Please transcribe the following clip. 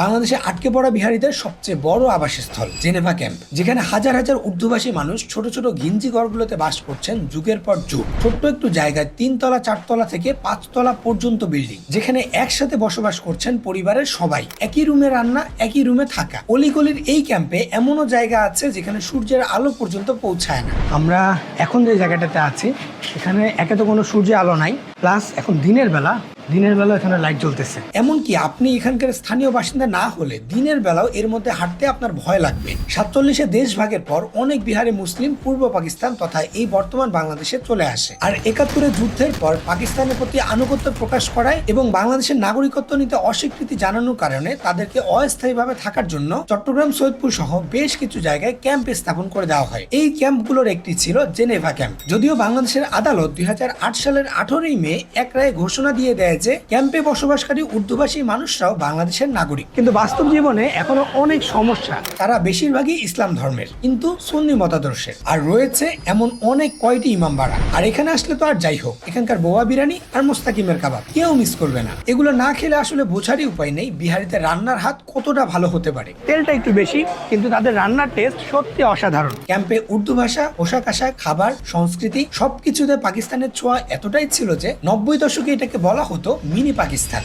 বাংলাদেশে আটকে পড়া বিহারীদের সবচেয়ে বড় আবাসস্থল, জেনেভা ক্যাম্প, যেখানে হাজার হাজার উর্দুভাষী মানুষ ছোট ছোট ঘিঞ্জি ঘরগুলোতে বাস করছেন যুগের পর যুগ। ছোট্ট একটু জায়গায় তিনতলা, চারতলা থেকে পাঁচতলা পর্যন্ত বিল্ডিং, যেখানে একসাথে বসবাস করছেন পরিবারের সবাই। একই রুমে রান্না, একই রুমে থাকা। অলিগলির এই ক্যাম্পে এমনও জায়গা আছে যেখানে সূর্যের আলো পর্যন্ত পৌঁছায় না। আমরা এখন যে জায়গাটাতে আছি, এখানে একে তো কোনো সূর্যের আলো নাই, প্লাস এখন দিনের বেলা দিনের বেলা এখানে লাইট জ্বলতেছে। এমনকি আপনি এখানকার স্থানীয় বাসিন্দা না হলে দিনের বেলাও এর মধ্যে হাঁটতে আপনার ভয় লাগবে। সাতচল্লিশে দেশ ভাগের পর অনেক বিহারি মুসলিম পূর্ব পাকিস্তান তথা এই বর্তমান বাংলাদেশে চলে আসে। আর একাত্তরে যুদ্ধের পর পাকিস্তানের প্রতি আনুগত্য প্রকাশ করায় এবং বাংলাদেশের নাগরিকত্ব নিতে অস্বীকৃতি জানানোর কারণে তাদেরকে অস্থায়ীভাবে থাকার জন্য চট্টগ্রাম, সৈয়দপুর সহ বেশ কিছু জায়গায় ক্যাম্প স্থাপন করে দেওয়া হয়। এই ক্যাম্পগুলোর একটি ছিল জেনেভা ক্যাম্প যদিও বাংলাদেশের আদালত দুই হাজার আট সালের আঠারোই মে এক রায়ে ঘোষণা দিয়ে দেয় যে ক্যাম্পে বসবাসকারী উর্দুভাষী মানুষরাও বাংলাদেশের নাগরিক। কিন্তু বাস্তব জীবনে এখনও অনেক সমস্যা। তারা বেশিরভাগই ইসলাম ধর্মের কিন্তু সুন্নি মতাদর্শের। আর রয়েছে এমন অনেক কয়টি ইমামবাড়া আর এখানে আসলে তো আর যাই হোক এখানকার বোয়া বিরিয়ানি আর মোস্তাকিমের কাবাব কেউ মিস করবে না। এগুলো না খেলে আসলে বোঝারই উপায় নেই বিহারিতে রান্নার হাত কতটা ভালো হতে পারে। তেলটা একটু বেশি কিন্তু তাদের রান্নার টেস্ট সত্যি অসাধারণ। ক্যাম্পে উর্দু ভাষা পোশাক আশাক খাবার সংস্কৃতি সবকিছুতে পাকিস্তানের ছোঁয়া এতটাই ছিল যে নব্বই দশকে এটাকে বলা হতো মিনি পাকিস্তান।